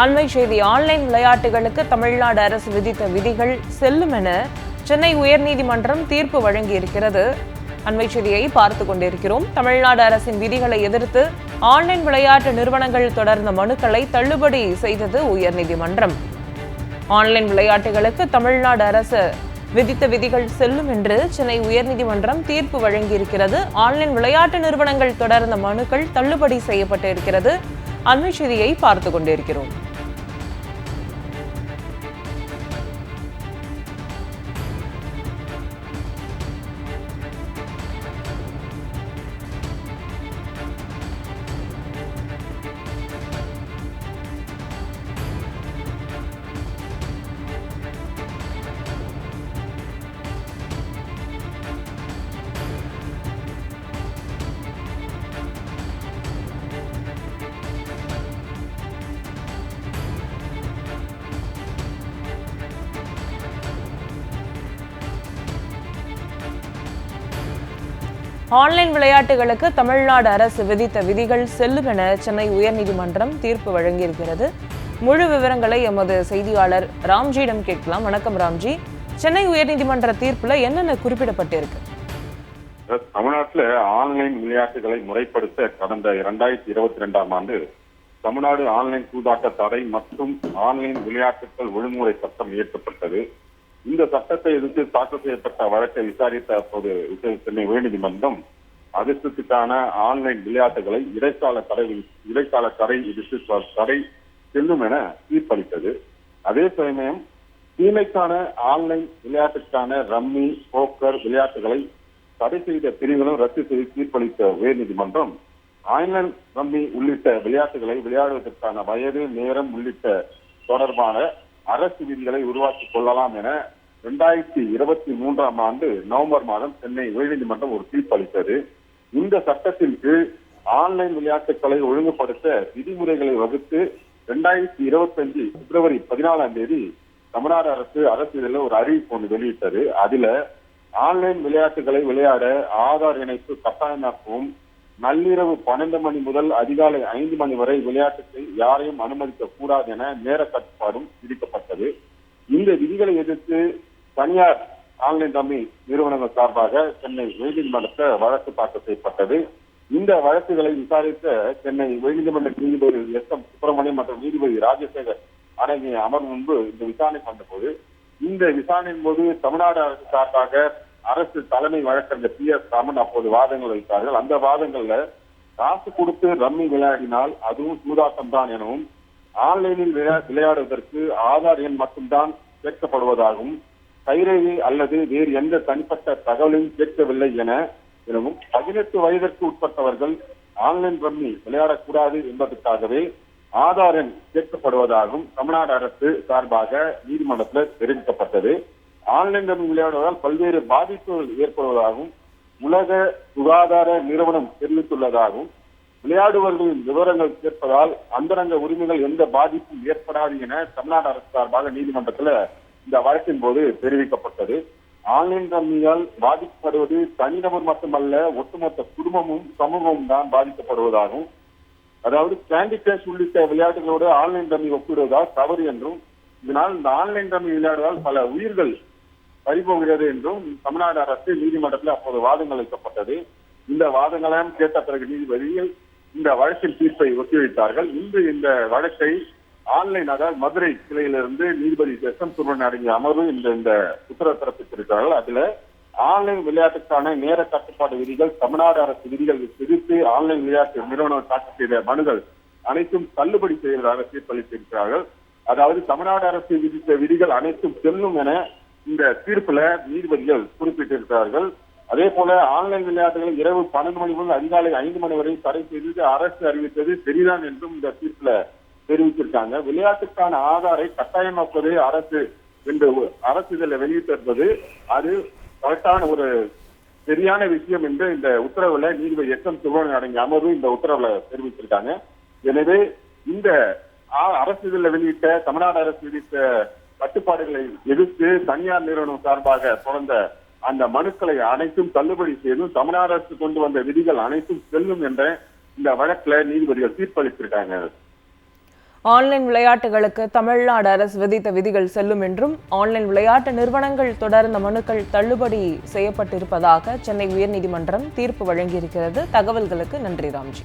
அண்மை செய்தி ஆன்லைன் விளையாட்டுகளுக்கு தமிழ்நாடு அரசு விதித்த விதிகள் செல்லும் என சென்னை உயர்நீதிமன்றம் தீர்ப்பு வழங்கியிருக்கிறது. அண்மை செய்தியை பார்த்து கொண்டிருக்கிறோம். தமிழ்நாடு அரசின் விதிகளை எதிர்த்து ஆன்லைன் விளையாட்டு நிறுவனங்கள் தொடர்ந்த மனுக்களை தள்ளுபடி செய்தது உயர்நீதிமன்றம். ஆன்லைன் விளையாட்டுகளுக்கு தமிழ்நாடு அரசு விதித்த விதிகள் செல்லும் என்று சென்னை உயர்நீதிமன்றம் தீர்ப்பு வழங்கியிருக்கிறது. ஆன்லைன் விளையாட்டு நிறுவனங்கள் தொடர்ந்த மனுக்கள் தள்ளுபடி செய்யப்பட்டிருக்கிறது. அண்மை செய்தியை பார்த்து கொண்டிருக்கிறோம். ஆன்லைன் விளையாட்டுகளுக்கு தமிழ்நாடு அரசு விதித்த விதிகள் செல்லும் என சென்னை உயர்நீதிமன்றம் தீர்ப்பு வழங்கியிருக்கிறது. முழு விவரங்களை எமது செய்தியாளர் ராம்ஜியிடம் கேட்கலாம். வணக்கம் ராம்ஜி. சென்னை உயர்நீதிமன்ற தீர்ப்புல என்னென்ன குறிப்பிடப்பட்டிருக்கு? தமிழ்நாட்டில் ஆன்லைன் விளையாட்டுகளை முறைப்படுத்த கடந்த இரண்டாயிரத்தி இருபத்தி ரெண்டாம் ஆண்டு தமிழ்நாடு ஆன்லைன் சூதாட்ட தடை மற்றும் ஆன்லைன் விளையாட்டுகள் ஒழுங்குமுறை சட்டம் இயற்றப்பட்டது. இந்த சட்டத்தை எதிர்த்து தாக்கல் செய்யப்பட்ட வழக்கை விசாரித்த அப்போது விச- சென்னை உயர்நீதிமன்றம் அதிர்ஷ்டத்துக்கான ஆன்லைன் விளையாட்டுகளை இடைக்கால தடை இடைக்கால தடை விதித்து தடை செல்லும் என தீர்ப்பளித்தது. அதே சமயம் தீமைக்கான ஆன்லைன் விளையாட்டுக்கான ரம்மி போக்கர் விளையாட்டுகளை தடை செய்த பிரிவுகளும் ரத்து செய்து தீர்ப்பளித்த உயர்நீதிமன்றம் ஆன்லைன் ரம்மி உள்ளிட்ட விளையாட்டுகளை விளையாடுவதற்கான வயது நேரம் உள்ளிட்ட தொடர்பான அரசு விதிகளை உருவாக்கிக் கொள்ளலாம் என இரண்டாயிரத்தி இருபத்தி மூன்றாம் ஆண்டு நவம்பர் மாதம் சென்னை உயர்நீதிமன்றம் ஒரு தீர்ப்பளித்தது இந்த சட்டத்தின் கீழ் ஆன்லைன் விளையாட்டுகளை ஒழுங்குபடுத்த விதிமுறைகளை வகுத்து இரண்டாயிரத்தி இருபத்தஞ்சு பிப்ரவரி பதினாலாம் தேதி தமிழ்நாடு அரசு அரசியலில் ஒரு அறிவிப்பு ஒன்று வெளியிட்டது. அதுல ஆன்லைன் விளையாட்டுகளை விளையாட ஆதார் இணைப்பு கட்டாயமாக்கவும் நள்ளிரவு பன்னெண்டு மணி முதல் அதிகாலை ஐந்து மணி வரை விளையாட்டுக்கு யாரையும் அனுமதிக்க கூடாது என நேர கட்டுப்பாடும் விதிக்கப்பட்டது. இந்த விதிகளை எதிர்த்து தனியார் ஆன்லைன் தம்பி நிறுவனங்கள் சார்பாக சென்னை உயர்நீதிமன்றத்தில் வழக்கு தாக்கல் செய்யப்பட்டது. இந்த வழக்குகளை விசாரித்த சென்னை உயர்நீதிமன்ற நீதிபதி எஸ் எம் சுப்பிரமணியம் மற்றும் நீதிபதி ராஜசேகர் அடங்கிய அமர்வு முன்பு இந்த விசாரணை வந்தபோது இந்த விசாரணையின் போது தமிழ்நாடு அரசு சார்பாக அரசு தலைமை வழக்கறிஞர் பி எஸ் ராமன் அப்போது வாதங்கள் வைத்தார்கள். அந்த வாதங்கள்ல காசு கொடுத்து ரம்மி விளையாடினால் அதுவும் சூதாட்டம் தான் எனவும் ஆன்லைனில் விளையா- விளையாடுவதற்கு ஆதார் எண் மட்டும்தான் கேட்கப்படுவதாகவும் கைரேகை அல்லது வேறு எந்த தனிப்பட்ட தகவலையும் கேட்கவில்லை என எனவும் பதினெட்டு வயதிற்கு உட்பட்டவர்கள் ஆன்லைன் ரம்மி விளையாடக்கூடாது என்பதற்காகவே ஆதார் எண் கேட்கப்படுவதாகவும் தமிழ்நாடு அரசு சார்பாக நீதிமன்றத்தில் தெரிவிக்கப்பட்டது. ஆன்லைன் ரம்மி விளையாடுவதால் பல்வேறு பாதிப்புகள் ஏற்படுவதாகவும் உலக சுகாதார நிறுவனம் தெரிவித்துள்ளதாகவும் விளையாடுவர்களின் விவரங்கள் கேட்பதால் அந்தரங்க உரிமைகள் எந்த பாதிப்பும் ஏற்படாது என தமிழ்நாடு அரசு சார்பாக நீதிமன்றத்தில் இந்த வழக்கின் போது தெரிவிக்கப்பட்டது. ஆன்லைன் ரம்மியால் பாதிக்கப்படுவது தனிநபர் மட்டுமல்ல ஒட்டுமொத்த குடும்பமும் சமூகமும் தான் பாதிக்கப்படுவதாகவும் அதாவது கேண்டி கிரஷ் உள்ளிட்ட விளையாட்டுகளோடு ஆன்லைன் ரம்மி ஒப்பிடுவதால் தவறு என்றும் இதனால் இந்த ஆன்லைன் ரம்மி விளையாடுவதால் பல உயிர்கள் பறிபோகிறது என்றும் தமிழ்நாடு அரசு நீதிமன்றத்தில் அப்போது வாதங்கள் வைக்கப்பட்டது. இந்த வாதங்களையும் கேட்ட பிறகு நீதிபதிகள் இந்த வழக்கின் தீர்ப்பை ஒத்திவைத்தார்கள். இன்று இந்த வழக்கை ஆன்லைன் அதாவது மதுரை கிளையிலிருந்து நீதிபதி எஸ் எம் சுப்ரமணியன் அடங்கிய அமர்வு இந்த இந்த உத்தரவு பிறப்பித்திருக்கிறார்கள் அதுல ஆன்லைன் விளையாட்டுக்கான நேர கட்டுப்பாடு விதிகள் தமிழ்நாடு அரசு விதிகள் எதிர்த்து ஆன்லைன் விளையாட்டு நிறுவனம் தாக்கல் செய்த மனுகள் அனைத்தும் தள்ளுபடி செய்வதாக தீர்ப்பளித்திருக்கிறார்கள். அதாவது தமிழ்நாடு அரசு விதித்த விதிகள் அனைத்தும் செல்லும் என இந்த தீர்ப்புல நீதிபதிகள் குறிப்பிட்டிருக்கிறார்கள். அதே போல ஆன்லைன் விளையாட்டுகள் இரவு பன்னெண்டு மணி முதல் அதிகாலை ஐந்து மணி வரை தடை செய்தது அரசு அறிவித்தது சரிதான் என்றும் இந்த தீர்ப்புல தெரிவித்திருக்காங்க. விளையாட்டுக்கான ஆதாரை கட்டாயமாக்குவதே அரசு என்று அரசு இதில் வெளியிட்டிருப்பது அது கரெக்டான ஒரு சரியான விஷயம் என்று இந்த உத்தரவுல நீதிபதி எஸ் எம் சுப்ரமணியன் அடங்கிய அமர்வு இந்த உத்தரவுல தெரிவித்திருக்காங்க. எனவே இந்த ஆ- அரசு இதில் வெளியிட்ட தமிழ்நாடு அரசு விதித்த கட்டுப்பாடுகளை எதிர்த்து தனியார் நிறுவனம் சார்பாக தொடர்ந்த அந்த மனுக்களை அனைத்தும் தள்ளுபடி செய்தும் தமிழ்நாடு அரசு கொண்டு வந்த விதிகள் அனைத்தும் செல்லும் என்ற இந்த வழக்குல நீதிபதிகள் தீர்ப்பளித்திருக்காங்க. ஆன்லைன் விளையாட்டுகளுக்கு தமிழ்நாடு அரசு விதித்த விதிகள் செல்லும் என்றும் ஆன்லைன் விளையாட்டு நிறுவனங்கள் தொடர்ந்த மனுக்கள் தள்ளுபடி செய்யப்பட்டிருப்பதாக சென்னை உயர்நீதிமன்றம் தீர்ப்பு வழங்கியிருக்கிறது. தகவல்களுக்கு நன்றி ராம்ஜி.